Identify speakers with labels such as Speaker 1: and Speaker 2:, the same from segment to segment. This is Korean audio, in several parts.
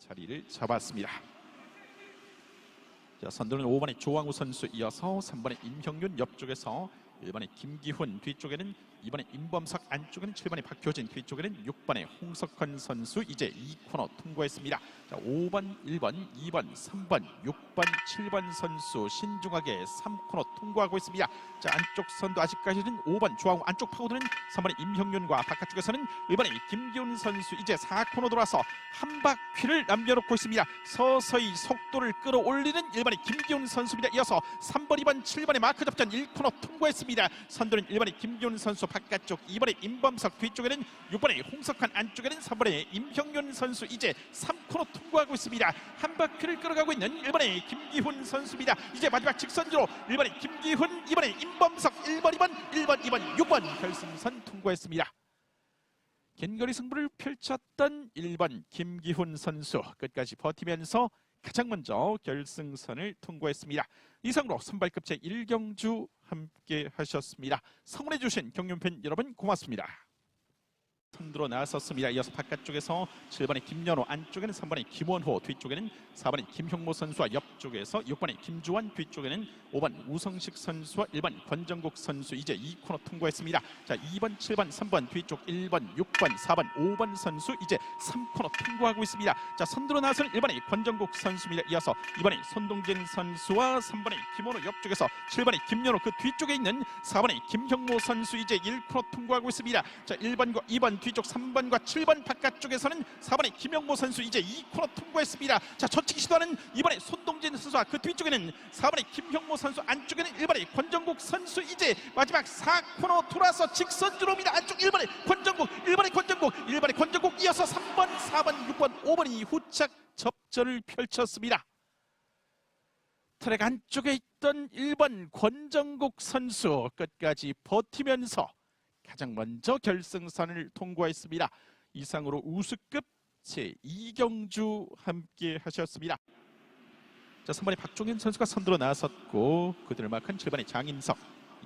Speaker 1: 자리를 잡았습니다. 자, 선두는 5번의 조왕우 선수 이어서 3번의 임형윤 옆쪽에서 1번의 김기훈 뒤쪽에는 2번의 임범석 안쪽에는 7번의 박효진 뒤쪽에는 6번의 홍석헌 선수 이제 2코너 통과했습니다. 자, 5번, 1번, 2번, 3번, 6번, 7번 선수 신중하게 3코너 통과하고 있습니다. 자, 안쪽 선두 아직까지는 5번 조항우 안쪽 파고드는 3번의 임형윤과 바깥쪽에서는 1번의 김기훈 선수 이제 4코너 돌아서 한 바퀴를 남겨놓고 있습니다. 서서히 속도를 끌어올리는 1번의 김기훈 선수입니다. 이어서 3번, 2번, 7번의 마크 접전 1코너 통과했습니다. 선두는 1번의 김기훈 선수 바깥쪽 2번의 임범석 뒤쪽에는 6번의 홍석환 안쪽에는 3번의 임형윤 선수 이제 3코너 통과하고 있습니다. 한 바퀴를 끌어가고 있는 1번의 김기훈 선수입니다. 이제 마지막 직선으로 1번의 김기훈, 2번의 임범석, 1번, 2번, 1번, 2번, 6번 결승선 통과했습니다. 긴거리 승부를 펼쳤던 1번 김기훈 선수 끝까지 버티면서 가장 먼저 결승선을 통과했습니다. 이상으로 선발급 제 1경주 함께 하셨습니다. 성원해 주신 경륜팬 여러분 고맙습니다. 선두로 나섰습니다. 이어서 바깥쪽에서 7번의 김연호, 안쪽에는 3번의 김원호, 뒤쪽에는 4번의 김형모 선수와 옆쪽에서 6번의 김주환, 뒤쪽에는 5번 우성식 선수와 1번 권정국 선수 이제 2코너 통과했습니다. 자, 2번, 7번, 3번 뒤쪽 1번, 6번, 4번, 5번 선수 이제 3코너 통과하고 있습니다. 자, 선두로 나서는 1번의 권정국 선수입니다. 이어서 2번의 손동진 선수와 3번의 김원호 옆쪽에서 7번의 김연호 그 뒤쪽에 있는 4번의 김형모 선수 이제 1코너 통과하고 있습니다. 자, 1번과 2번 뒤쪽 3번과 7번 바깥쪽에서는 4번의 김영모 선수 이제 2코너 통과했습니다. 자, 첫치기 시도하는 2번의 손동진 선수와 그 뒤쪽에는 4번의 김형모 선수 안쪽에는 1번의 권정국 선수 이제 마지막 4코너 돌아서 직선 들어옵니다. 안쪽 1번의 권정국, 1번의 권정국, 1번의 권정국 이어서 3번, 4번, 6번, 5번이 후착 접전을 펼쳤습니다. 트랙 안쪽에 있던 1번 권정국 선수 끝까지 버티면서 가장 먼저 결승선을 통과했습니다. 이상으로 우수급 제 2경주 함께 하셨습니다. 자, 3번의 박종현 선수가 선두로 나섰고 그들을 막한 7번의 장인석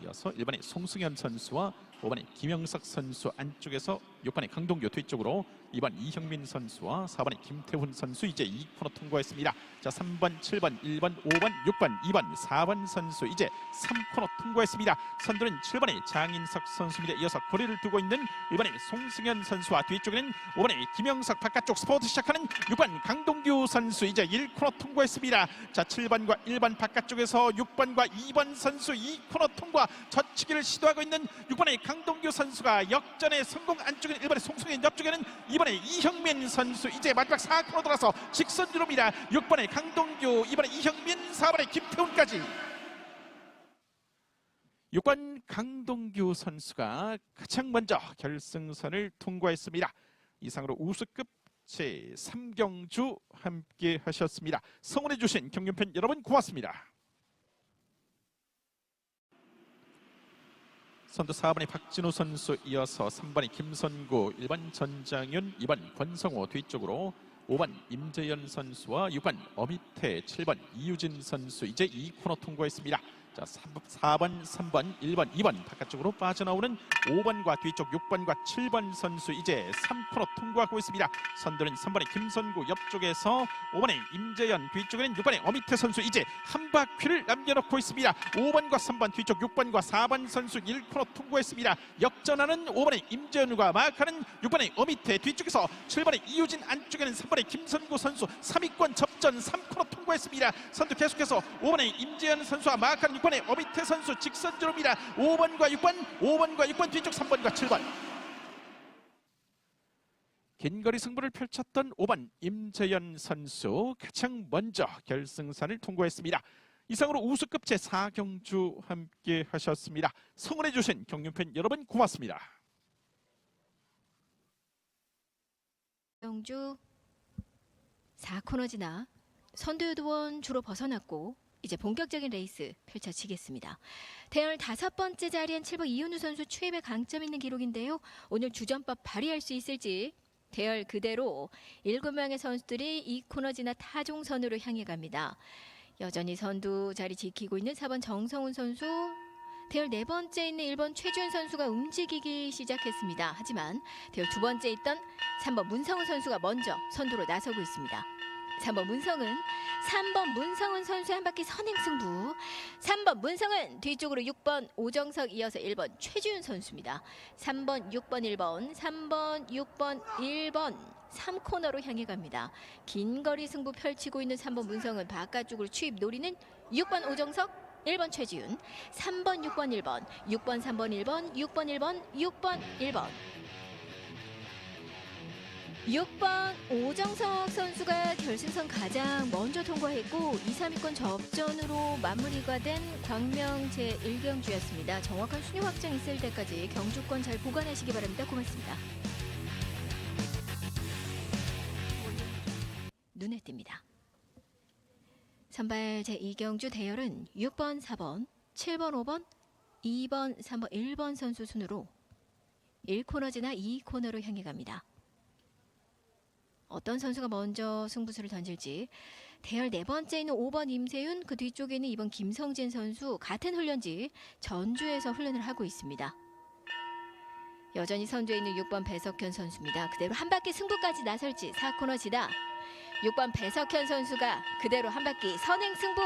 Speaker 1: 이어서 1번의 송승현 선수와 5번의 김영석 선수 안쪽에서 6번의 강동규 뒤쪽으로 2번 이형민 선수와 4번의 김태훈 선수 이제 2코너 통과했습니다. 자 3번, 7번, 1번, 5번, 6번, 2번, 4번 선수 이제 3코너 통과했습니다. 선두는 7번의 장인석 선수입니다. 이어서 거리를 두고 있는 1번의 송승현 선수와 뒤쪽에는 5번의 김영석 바깥쪽 스포트 시작하는 6번 강동규 선수 이제 1코너 통과했습니다. 자 7번과 1번 바깥쪽에서 6번과 2번 선수 2코너 통과 젖히기를 시도하고 있는 6번의 강동규 선수가 역전에 성공 안쪽에는 1번의 송승현 옆쪽에는 2번 의 이형민 선수 이제 마지막 4코너 돌아서 직선 주로입니다. 6번의 강동규, 2번의 이형민, 4번의 김태훈까지 6번 강동규 선수가 가장 먼저 결승선을 통과했습니다. 이상으로 우수급 제 3경주 함께 하셨습니다. 성원해 주신 경륜팬 여러분 고맙습니다. 선두 4번의 박진우 선수 이어서 3번의 김선구, 1번 전장윤, 2번 권성호 뒤쪽으로 5번 임재현 선수와 6번 어미태, 7번 이유진 선수 이제 2코너 통과했습니다. 자, 4번, 3번, 1번, 2번 바깥쪽으로 빠져나오는 5번과 뒤쪽 6번과 7번 선수 이제 3코너 통과하고 있습니다. 선두는 3번의 김선구 옆쪽에서 5번의 임재현 뒤쪽에는 6번의 어미태 선수 이제 한 바퀴를 남겨놓고 있습니다. 5번과 3번 뒤쪽 6번과 4번 선수 1코너 통과했습니다. 역전하는 5번의 임재현과 마크하는 6번의 어미태 뒤쪽에서 7번의 이유진 안쪽에는 3번의 김선구 선수 3위권 접전 3코너 통과했습니다. 선두 계속해서 5번의 임재현 선수와 마크하는 6번의 어미태 선수 직선주로입니다. 5번과 6번, 5번과 6번 뒤쪽 3번과 7번. 긴 거리 승부를 펼쳤던 5번 임재현 선수 가장 먼저 결승선을 통과했습니다. 이상으로 우수급 제 4경주 함께 하셨습니다. 성원해 주신 경륜팬 여러분 고맙습니다.
Speaker 2: 영주 4코너 지나 선두유도원 주로 벗어났고 이제 본격적인 레이스 펼쳐지겠습니다. 대열 다섯 번째 자리엔 7번 이윤우 선수 추입에 강점 있는 기록인데요. 오늘 주전법 발휘할 수 있을지 대열 그대로 7명의 선수들이 이 코너 지나 타종선으로 향해 갑니다. 여전히 선두 자리 지키고 있는 4번 정성훈 선수 대열 네 번째 있는 1번 최준 선수가 움직이기 시작했습니다. 하지만 대열 두 번째 있던 3번 문성훈 선수가 먼저 선두로 나서고 있습니다. 3번 문성은? 3번 문성은 선수 한 바퀴 선행 승부. 3번 문성은 뒤쪽으로 6번 오정석 이어서 1번 최지훈 선수입니다. 3번 6번 1번 3번 6번 1번 3코너로 향해 갑니다. 긴 거리 승부 펼치고 있는 3번 문성은 바깥쪽으로 추입 노리는 6번 오정석 1번 최지훈 3번 6번 1번 6번 3번 1번 6번 1번 6번 1번 6번 오정석 선수가 결승선 가장 먼저 통과했고 2, 3위권 접전으로 마무리가 된 광명 제1경주였습니다. 정확한 순위 확정 있을 때까지 경주권 잘 보관하시기 바랍니다. 고맙습니다. 눈에 띕니다. 선발 제2경주 대열은 6번, 4번, 7번, 5번, 2번, 3번, 1번 선수 순으로 1코너 지나 2코너로 향해 갑니다. 어떤 선수가 먼저 승부수를 던질지 대열 네 번째 있는 5번 임세윤 그 뒤쪽에 있는 2번 김성진 선수 같은 훈련지 전주에서 훈련을 하고 있습니다. 여전히 선두에 있는 6번 배석현 선수입니다. 그대로 한 바퀴 승부까지 나설지 4코너 지다 6번 배석현 선수가 그대로 한 바퀴 선행 승부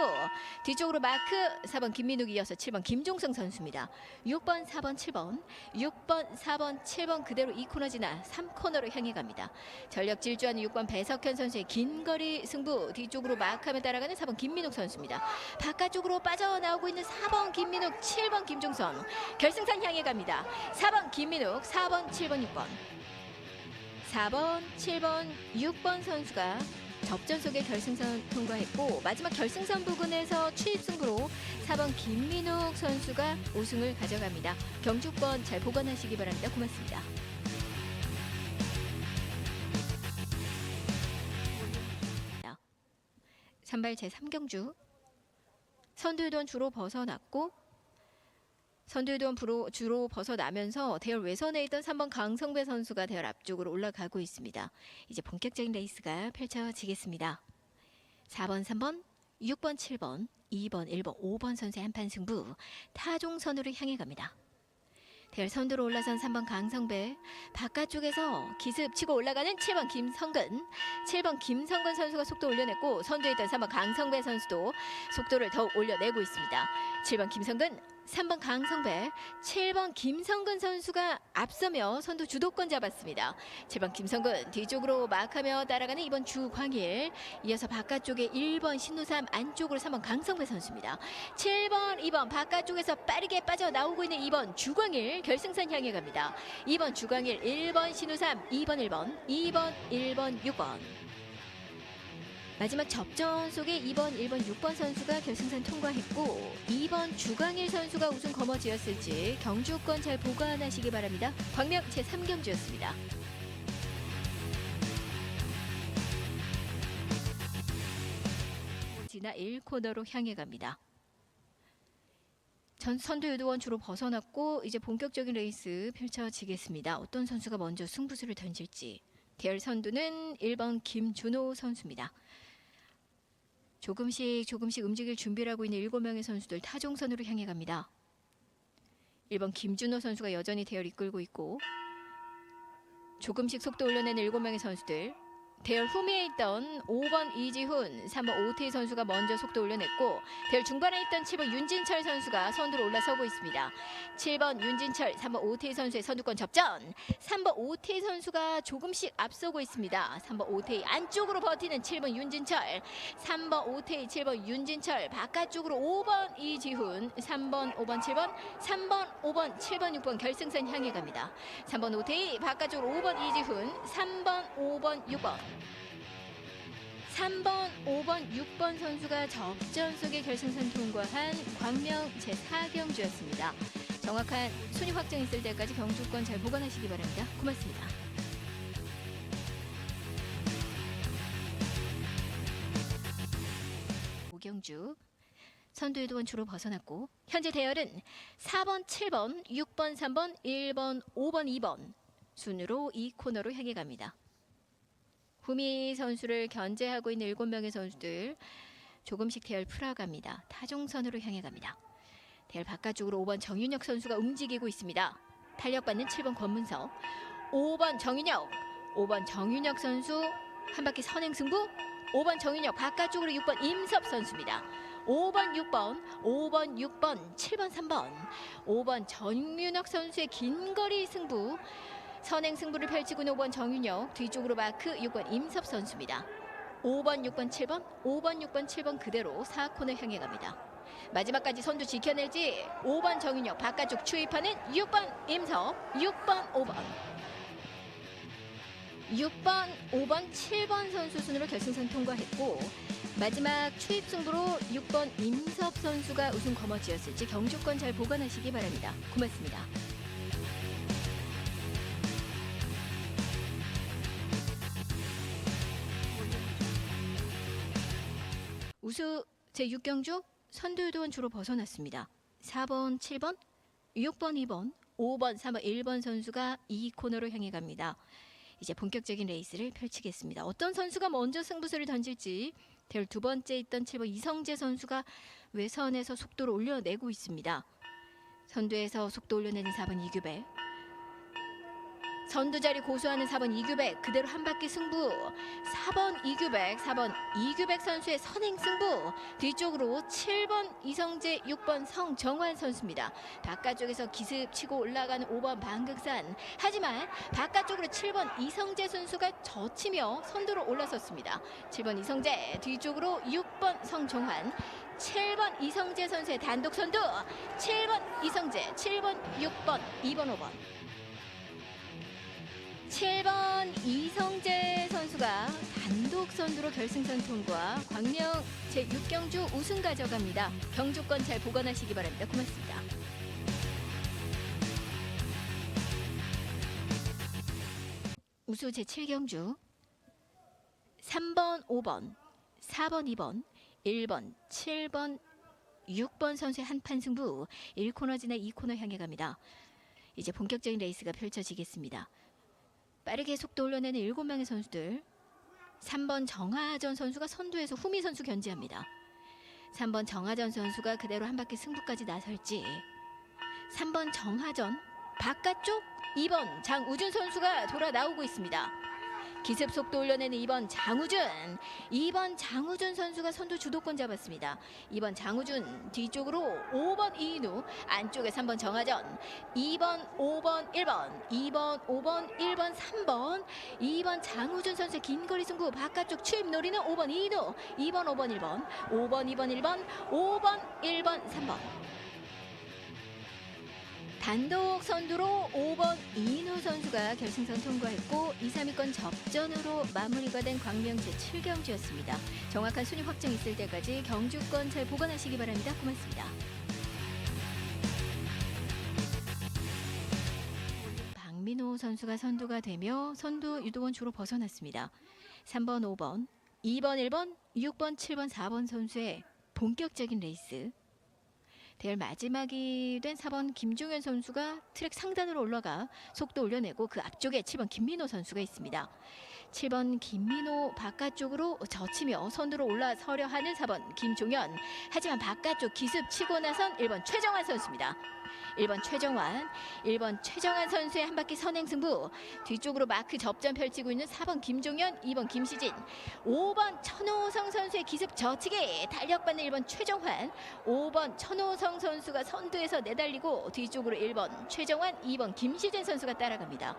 Speaker 2: 뒤쪽으로 마크 4번 김민욱 이어서 7번 김종성 선수입니다. 6번 4번 7번 6번 4번 7번 그대로 2코너 지나 3코너로 향해 갑니다. 전력 질주하는 6번 배석현 선수의 긴 거리 승부 뒤쪽으로 마크하며 따라가는 4번 김민욱 선수입니다. 바깥쪽으로 빠져나오고 있는 4번 김민욱 7번 김종성 결승선 향해 갑니다. 4번 김민욱 4번 7번 6번 4번, 7번, 6번 선수가 접전 속에 결승선 통과했고 마지막 결승선 부근에서 추입 승부로 4번 김민욱 선수가 우승을 가져갑니다. 경주권 잘 보관하시기 바랍니다. 고맙습니다. 선발 제3경주 선두유돈 주로 벗어났고 선두유돈 부로- 주로 벗어나면서 대열 외선에 있던 3번 강성배 선수가 대열 앞쪽으로 올라가고 있습니다. 이제 본격적인 레이스가 펼쳐지겠습니다. 4번, 3번, 6번, 7번, 2번, 1번, 5번 선수의 한판 승부 타종선으로 향해 갑니다. 대열 선두로 올라선 3번 강성배 바깥쪽에서 기습 치고 올라가는 7번 김성근 7번 김성근 선수가 속도 올려냈고 선두에 있던 3번 강성배 선수도 속도를 더욱 올려내고 있습니다. 7번 김성근 3번 강성배, 7번 김성근 선수가 앞서며 선두 주도권 잡았습니다. 7번 김성근 뒤쪽으로 막하며 따라가는 2번 주광일, 이어서 바깥쪽에 1번 신우삼 안쪽으로 3번 강성배 선수입니다. 7번, 2번 바깥쪽에서 빠르게 빠져나오고 있는 2번 주광일 결승선 향해 갑니다. 2번 주광일, 1번 신우삼, 2번 1번, 2번 1번 6번. 마지막 접전 속에 2번, 1번, 6번 선수가 결승선 통과했고 2번 주광일 선수가 우승 거머쥐었을지 경주권 잘 보관하시기 바랍니다. 광명 제3경주였습니다. 지나 1코너로 향해 갑니다. 전 선두 유도원 주로 벗어났고 이제 본격적인 레이스 펼쳐지겠습니다. 어떤 선수가 먼저 승부수를 던질지 대열 선두는 1번 김준호 선수입니다. 조금씩 조금씩 움직일 준비를 하고 있는 7명의 선수들 타종선으로 향해 갑니다. 1번 김준호 선수가 여전히 대열 이끌고 있고 조금씩 속도 올려내는 7명의 선수들 대열 후미에 있던 5번 이지훈, 3번 오태희 선수가 먼저 속도 올려냈고 대열 중반에 있던 7번 윤진철 선수가 선두로 올라서고 있습니다. 7번 윤진철, 3번 오태희 선수의 선두권 접전. 3번 오태희 선수가 조금씩 앞서고 있습니다. 3번 오태희 안쪽으로 버티는 7번 윤진철, 3번 오태희, 7번 윤진철 바깥쪽으로 5번 이지훈, 3번, 5번, 7번, 3번, 5번, 7번, 6번 결승선 향해 갑니다. 3번 오태희 바깥쪽으로 5번 이지훈, 3번, 5번, 6번. 3번, 5번, 6번 선수가 접전 속에 결승선 통과한 광명 제4경주였습니다. 정확한 순위 확정 있을 때까지 경주권 잘 보관하시기 바랍니다. 고맙습니다. 오경주 선두 유도원 주로 벗어났고 현재 대열은 4번, 7번, 6번, 3번, 1번, 5번, 2번 순으로 이 코너로 향해 갑니다. 구미 선수를 견제하고 있는 7명의 선수들 조금씩 대열 풀어갑니다. 타종선으로 향해 갑니다. 대열 바깥쪽으로 5번 정윤혁 선수가 움직이고 있습니다. 탄력받는 7번 권문석 5번 정윤혁 5번 정윤혁 선수 한 바퀴 선행 승부 5번 정윤혁 바깥쪽으로 6번 임섭 선수입니다. 5번 6번 5번 6번 7번 3번 5번 정윤혁 선수의 긴 거리 승부 선행 승부를 펼치고 있는 5번 정윤혁 뒤쪽으로 마크 6번 임섭 선수입니다. 5번 6번 7번 5번 6번 7번 그대로 4코너 향해 갑니다. 마지막까지 선두 지켜낼지 5번 정윤혁 바깥쪽 추입하는 6번 임섭 6번 5번 6번, 5번, 7번 선수 순으로 결승선 통과했고 마지막 추입 승부로 6번 임섭 선수가 우승 거머쥐었을지 경주권 잘 보관하시기 바랍니다. 고맙습니다. 우수 제6경주 선두유도원 주로 벗어났습니다. 4번, 7번, 6번, 2번, 5번, 3번, 1번 선수가 이 코너로 향해 갑니다. 이제 본격적인 레이스를 펼치겠습니다. 어떤 선수가 먼저 승부수를 던질지 대열 두 번째 있던 7번 이성재 선수가 외선에서 속도를 올려내고 있습니다. 선두에서 속도 올려내는 4번 이규백 선두 자리 고수하는 4번 이규백 그대로 한 바퀴 승부. 4번 이규백 4번 이규백 선수의 선행 승부. 뒤쪽으로 7번 이성재 6번 성정환 선수입니다. 바깥쪽에서 기습 치고 올라가는 5번 방극산. 하지만 바깥쪽으로 7번 이성재 선수가 젖히며 선두로 올라섰습니다. 7번 이성재 뒤쪽으로 6번 성정환. 7번 이성재 선수의 단독 선두. 7번 이성재 7번 6번 2번 5번 7번 이성재 선수가 단독 선두로 결승선 통과 광명 제6경주 우승 가져갑니다. 경주권 잘 보관하시기 바랍니다. 고맙습니다. 우수 제7경주 3번, 5번, 4번, 2번, 1번, 7번, 6번 선수의 한판 승부 1코너 지나 2코너 향해 갑니다. 이제 본격적인 레이스가 펼쳐지겠습니다. 빠르게 속도 올려내는 7명의 선수들 3번 정하전 선수가 선두에서 후미 선수 견제합니다. 3번 정하전 선수가 그대로 한 바퀴 승부까지 나설지 3번 정하전 바깥쪽 2번 장우준 선수가 돌아 나오고 있습니다. 기습 속도 올려내는 2번 장우준. 2번 장우준 선수가 선두 주도권 잡았습니다. 2번 장우준 뒤쪽으로 5번 이인우 안쪽에 3번 정하전 2번 5번 1번 2번 5번 1번 3번. 2번 장우준 선수의 긴 거리 승부 바깥쪽 추입 노리는 5번 이인우 2번 5번 1번 5번 2번 1번 5번 1번 3번 단독 선두로 5번 이인우 선수가 결승선 통과했고 2, 3위권 접전으로 마무리가 된 광명 제7경주였습니다. 정확한 순위 확정 있을 때까지 경주권 잘 보관하시기 바랍니다. 고맙습니다. 박민호 선수가 선두가 되며 선두 유도원 주로 벗어났습니다. 3번, 5번, 2번, 1번, 6번, 7번, 4번 선수의 본격적인 레이스 대열 마지막이 된 4번 김종현 선수가 트랙 상단으로 올라가 속도 올려내고 그 앞쪽에 7번 김민호 선수가 있습니다. 7번 김민호 바깥쪽으로 젖히며 선두로 올라서려 하는 4번 김종현 하지만 바깥쪽 기습 치고 나선 1번 최정환 선수입니다. 1번 최정환, 1번 최정환 선수의 한 바퀴 선행 승부. 뒤쪽으로 마크 접전 펼치고 있는 4번 김종현, 2번 김시진. 5번 천호성 선수의 기습 저치기. 달력받는 1번 최정환. 5번 천호성 선수가 선두에서 내달리고 뒤쪽으로 1번 최정환 2번 김시진 선수가 따라갑니다.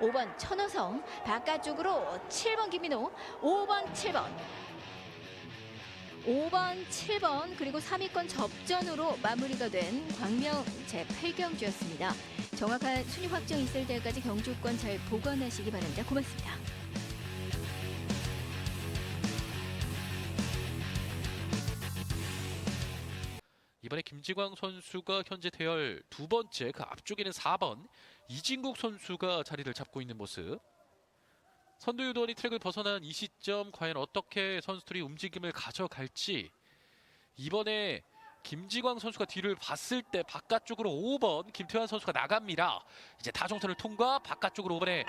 Speaker 2: 5번 천호성 바깥쪽으로 7번 김민호 5번 7번 5번, 7번 그리고 3위권 접전으로 마무리가 된 광명 제8경주였습니다. 정확한 순위 확정 있을 때까지 경주권 잘 보관하시기 바랍니다. 고맙습니다.
Speaker 3: 이번에 김지광 선수가 현재 대열 두 번째 그 앞쪽에는 4번 이진국 선수가 자리를 잡고 있는 모습. 선두 유도원이 트랙을 벗어난 이 시점 과연 어떻게 선수들이 움직임을 가져갈지 이번에 김지광 선수가 뒤를 봤을 때 바깥쪽으로 5번 김태환 선수가 나갑니다. 이제 다종선을 통과 바깥쪽으로 5번에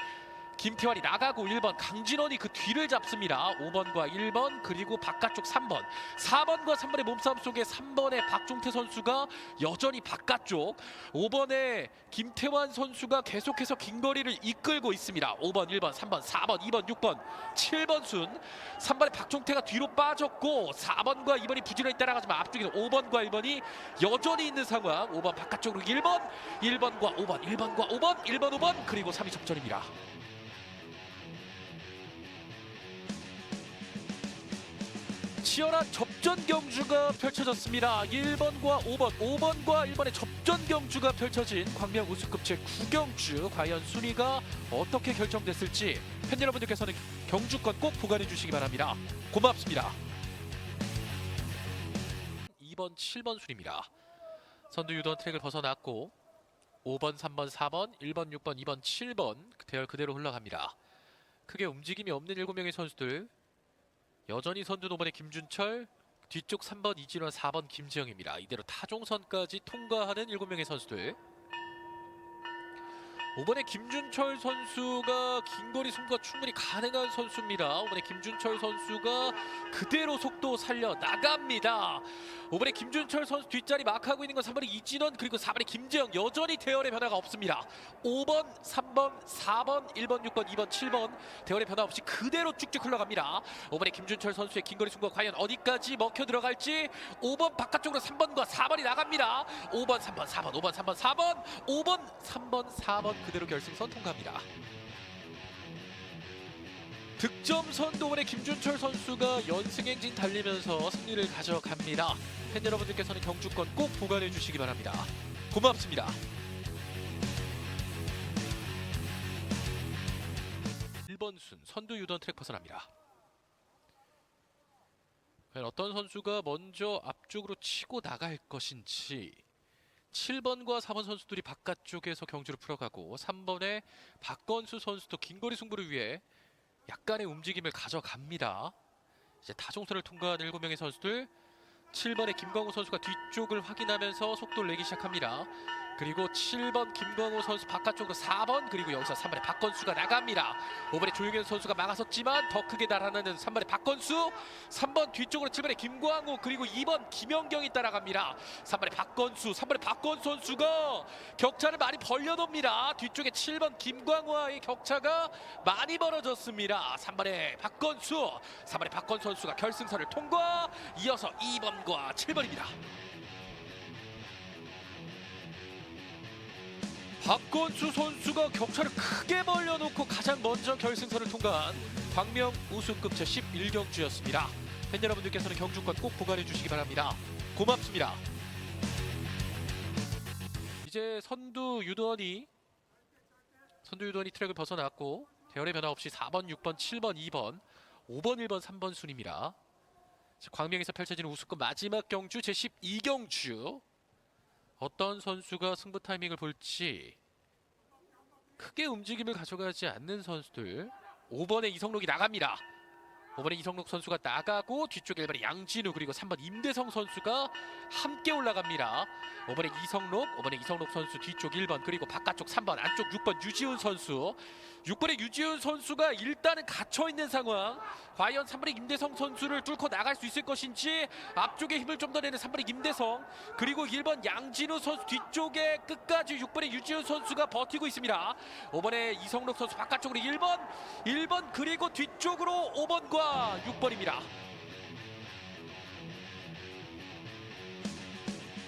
Speaker 3: 김태환이 나가고 1번 강진원이 그 뒤를 잡습니다. 5번과 1번 그리고 바깥쪽 3번 4번과 3번의 몸싸움 속에 3번의 박종태 선수가 여전히 바깥쪽 5번의 김태환 선수가 계속해서 긴 거리를 이끌고 있습니다. 5번, 1번, 3번, 4번, 2번, 6번, 7번 순 3번의 박종태가 뒤로 빠졌고 4번과 2번이 부지런히 따라가지만 앞쪽에 5번과 1번이 여전히 있는 상황 5번 바깥쪽으로 1번 1번과 5번 1번과 5번 1번 5번 그리고 3위 접전입니다. 치열한 접전 경주가 펼쳐졌습니다. 1번과 5번, 5번과 1번의 접전 경주가 펼쳐진 광명 우승급 제9경주 과연 순위가 어떻게 결정됐을지 팬 여러분들께서는 경주권 꼭 보관해 주시기 바랍니다. 고맙습니다. 2번, 7번 순입니다. 선두 유도원 트랙을 벗어났고 5번, 3번, 4번, 1번, 6번, 2번, 7번 대열 그대로 흘러갑니다. 크게 움직임이 없는 7명의 선수들 여전히 선두 노번의 김준철 뒤쪽 3번 이진원 4번 김지영입니다. 이대로 타종선까지 통과하는 7명의 선수들 5번의 김준철 선수가 긴 거리 승부가 충분히 가능한 선수입니다. 5번의 김준철 선수가 그대로 속도 살려 나갑니다. 5번의 김준철 선수 뒷자리 막하고 있는 건 3번의 이진원 그리고 4번의 김재영 여전히 대열의 변화가 없습니다. 5번, 3번, 4번, 1번, 6번, 2번, 7번 대열의 변화 없이 그대로 쭉쭉 흘러갑니다. 5번의 김준철 선수의 긴 거리 승부가 과연 어디까지 먹혀 들어갈지 5번 바깥쪽으로 3번과 4번이 나갑니다. 5번, 3번, 4번, 5번, 3번, 4번, 5번, 3번, 4번 그대로 결승선 통과합니다. 득점 선동원의 김준철 선수가 연승행진 달리면서 승리를 가져갑니다. 팬 여러분들께서는 경주권 꼭 보관해 주시기 바랍니다. 고맙습니다. 1번 순 선두 유던 트랙 벗어납니다. 어떤 선수가 먼저 앞쪽으로 치고 나갈 것인지 7번과 4번 선수들이 바깥쪽에서 경주를 풀어가고 3번의 박건수 선수도 긴거리 승부를 위해 약간의 움직임을 가져갑니다. 이제 타종선을 통과하는 7명의 선수들 7번의 김광호 선수가 뒤쪽을 확인하면서 속도를 내기 시작합니다. 그리고 7번 김광호 선수 바깥쪽으로 4번 그리고 여기서 3번의 박건수가 나갑니다. 5번의 조용현 선수가 막아섰지만 더 크게 달아나는 3번의 박건수 3번 뒤쪽으로 7번의 김광호 그리고 2번 김연경이 따라갑니다. 3번의 박건수 3번의 박건 선수가 격차를 많이 벌려놓습니다. 뒤쪽에 7번 김광호와의 격차가 많이 벌어졌습니다. 3번의 박건수 3번의 박건 선수가 결승선을 통과 이어서 2번과 7번입니다. 박건수 선수가 격차를 크게 벌려놓고 가장 먼저 결승선을 통과한 광명 우승급 제 11경주였습니다. 팬 여러분들께서는 경주권 꼭 보관해 주시기 바랍니다. 고맙습니다. 이제 선두 유도원이 선두 유도원이 트랙을 벗어났고 대열의 변화 없이 4번, 6번, 7번, 2번, 5번, 1번, 3번 순입니다. 자, 광명에서 펼쳐지는 우승급 마지막 경주 제 12경주 어떤 선수가 승부 타이밍을 볼지 크게 움직임을 가져가지 않는 선수들 5번의 이성록이 나갑니다. 5번의 이성록 선수가 나가고 뒤쪽에 1번의 양진우 그리고 3번 임대성 선수가 함께 올라갑니다. 5번의 이성록, 5번의 이성록 선수 뒤쪽 1번 그리고 바깥쪽 3번 안쪽 6번 유지훈 선수 6번의 유지훈 선수가 일단은 갇혀 있는 상황. 과연 3번의 임대성 선수를 뚫고 나갈 수 있을 것인지 앞쪽에 힘을 좀 더 내는 3번의 임대성 그리고 1번 양진우 선수 뒤쪽에 끝까지 6번의 유지훈 선수가 버티고 있습니다. 5번의 이성록 선수 바깥쪽으로 1번, 1번 그리고 뒤쪽으로 5번과 6번입니다.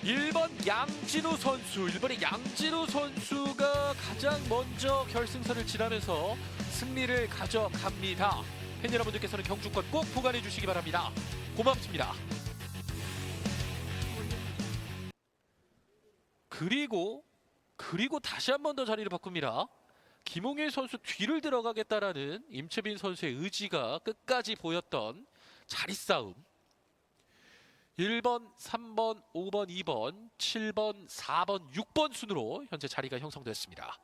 Speaker 3: 1번 양진우 선수, 1번의 양진우 선수가 가장 먼저 결승선을 지나면서 승리를 가져갑니다. 팬 여러분들께서는 경주권 꼭 보관해 주시기 바랍니다. 고맙습니다. 그리고 그리고 다시 한 번 더 자리를 바꿉니다. 김홍일 선수 뒤를 들어가겠다라는 임채빈 선수의 의지가 끝까지 보였던 자리 싸움. 1번, 3번, 5번, 2번, 7번, 4번, 6번 순으로 현재 자리가 형성됐습니다.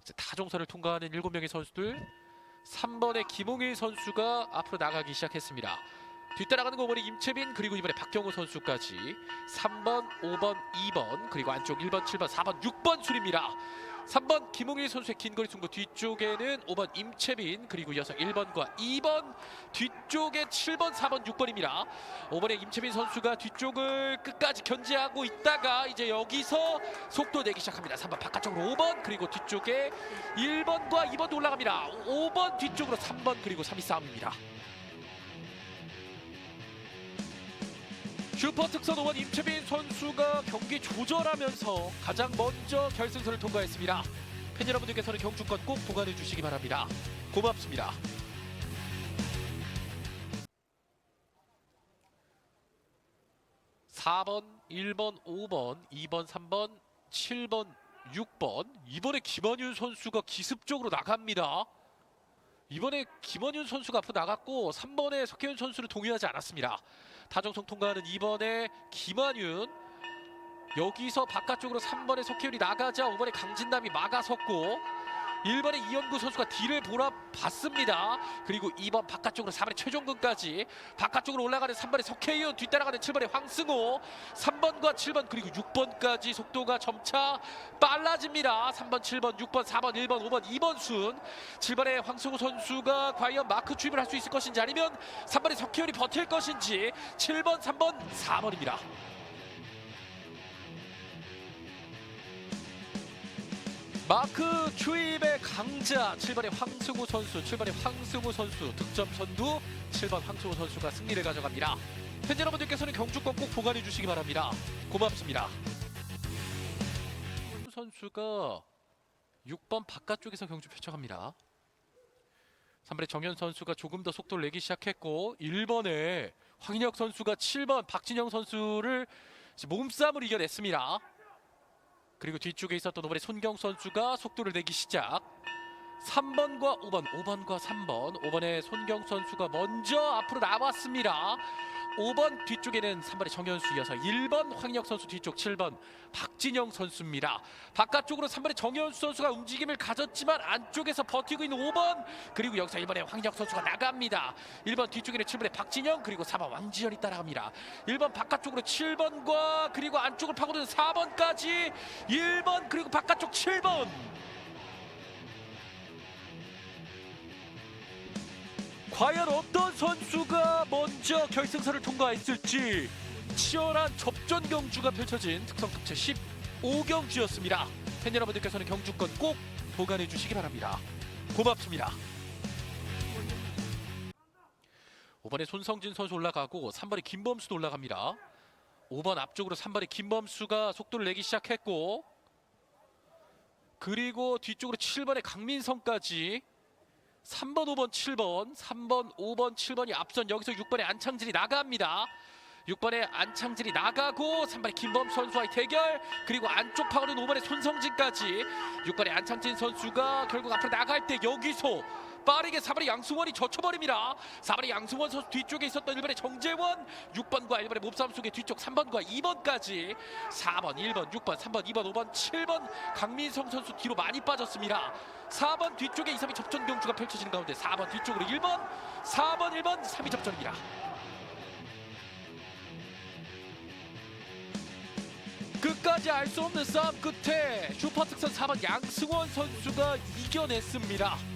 Speaker 3: 이제 타종선을 통과하는 7명의 선수들 3번의 김홍일 선수가 앞으로 나가기 시작했습니다. 뒤따라가는 거 보니 임채빈 그리고 이번에 박경호 선수까지 3번, 5번, 2번 그리고 안쪽 1번, 7번, 4번, 6번 순입니다. 3번 김홍일 선수의 긴거리 승부 뒤쪽에는 5번 임채빈 그리고 이어서 1번과 2번 뒤쪽에 7번, 4번, 6번입니다. 5번의 임채빈 선수가 뒤쪽을 끝까지 견제하고 있다가 이제 여기서 속도 내기 시작합니다. 3번 바깥쪽으로 5번 그리고 뒤쪽에 1번과 2번도 올라갑니다. 5번 뒤쪽으로 3번 그리고 3위 싸움입니다. 슈퍼 특선 5번 임채빈 선수가 경기 조절하면서 가장 먼저 결승선을 통과했습니다. 팬 여러분들께서는 경주권 꼭 보관해 주시기 바랍니다. 고맙습니다. 사번 1번, 5번, 2번, 3번, 7번, 6번. 이번에 김원윤 선수가 기습적으로 나갑니다. 이번에 김원윤 선수가 앞으로 나갔고 3번에 석혜윤 선수를 동의하지 않았습니다. 타정성 통과하는 2번에 김한윤. 여기서 바깥쪽으로 3번에 석혜윤이 나가자 5번에 강진남이 막아섰고 1번에 이현구 선수가 뒤를 돌아봤습니다. 그리고 2번 바깥쪽으로 4번에 최종근까지 바깥쪽으로 올라가는 3번에 석혜윤 뒤따라가는 7번에 황승호 3번과 7번 그리고 6번까지 속도가 점차 빨라집니다. 3번, 7번, 6번, 4번, 1번, 5번, 2번 순 7번에 황승호 선수가 과연 마크 주입을 할 수 있을 것인지 아니면 3번에 석혜윤이 버틸 것인지 7번, 3번, 4번입니다. 마크 추입의 강자 7번의 황승우 선수 7번의 황승우 선수 득점 선두 7번 황승우 선수가 승리를 가져갑니다. 팬 여러분들께서는 경주권 꼭 보관해 주시기 바랍니다. 고맙습니다. 선수가 6번 바깥쪽에서 경주 펼쳐갑니다. 3번의 정현 선수가 조금 더 속도를 내기 시작했고 1번에 황인혁 선수가 7번 박진영 선수를 몸싸움을 이겨냈습니다. 그리고 뒤쪽에 있었던 5번의 손경 선수가 속도를 내기 시작. 3번과 5번, 5번과 3번. 5번의 손경 선수가 먼저 앞으로 나왔습니다. 5번 뒤쪽에는 3번의 정현수 이어서 1번 황혁 선수 뒤쪽 7번 박진영 선수입니다. 바깥쪽으로 3번의 정현수 선수가 움직임을 가졌지만 안쪽에서 버티고 있는 5번 그리고 여기서 1번의 황혁 선수가 나갑니다. 1번 뒤쪽에는 7번의 박진영 그리고 4번 왕지현이 따라갑니다. 1번 바깥쪽으로 7번과 그리고 안쪽을 파고드는 4번까지 1번 그리고 바깥쪽 7번 과연 어떤 선수가 먼저 결승선을 통과했을지 치열한 접전 경주가 펼쳐진 특성 특채 15경주였습니다. 팬 여러분들께서는 경주권 꼭 보관해 주시기 바랍니다. 고맙습니다. 5번에 손성진 선수 올라가고 3번에 김범수도 올라갑니다. 5번 앞쪽으로 3번에 김범수가 속도를 내기 시작했고 그리고 뒤쪽으로 7번에 강민성까지 3번, 5번, 7번, 3번, 5번, 7번이 앞선 여기서 6번의 안창진이 나갑니다. 6번의 안창진이 나가고 3번의 김범 선수와의 대결 그리고 안쪽 파고는 5번의 손성진까지 6번의 안창진 선수가 결국 앞으로 나갈 때 여기서 빠르게 4번의 양승원이 젖혀버립니다. 4번의 양승원 선수 뒤쪽에 있었던 1번의 정재원 6번과 1번의 몸싸움 속에 뒤쪽 3번과 2번까지 4번, 1번, 6번, 3번, 2번, 5번, 7번 강민성 선수 뒤로 많이 빠졌습니다. 4번 뒤쪽에 2, 3위 접전 경주가 펼쳐지는 가운데 4번 뒤쪽으로 1번, 4번, 1번, 3위 접전입니다. 끝까지 알 수 없는 싸움 끝에 슈퍼 특선 4번 양승원 선수가 이겨냈습니다.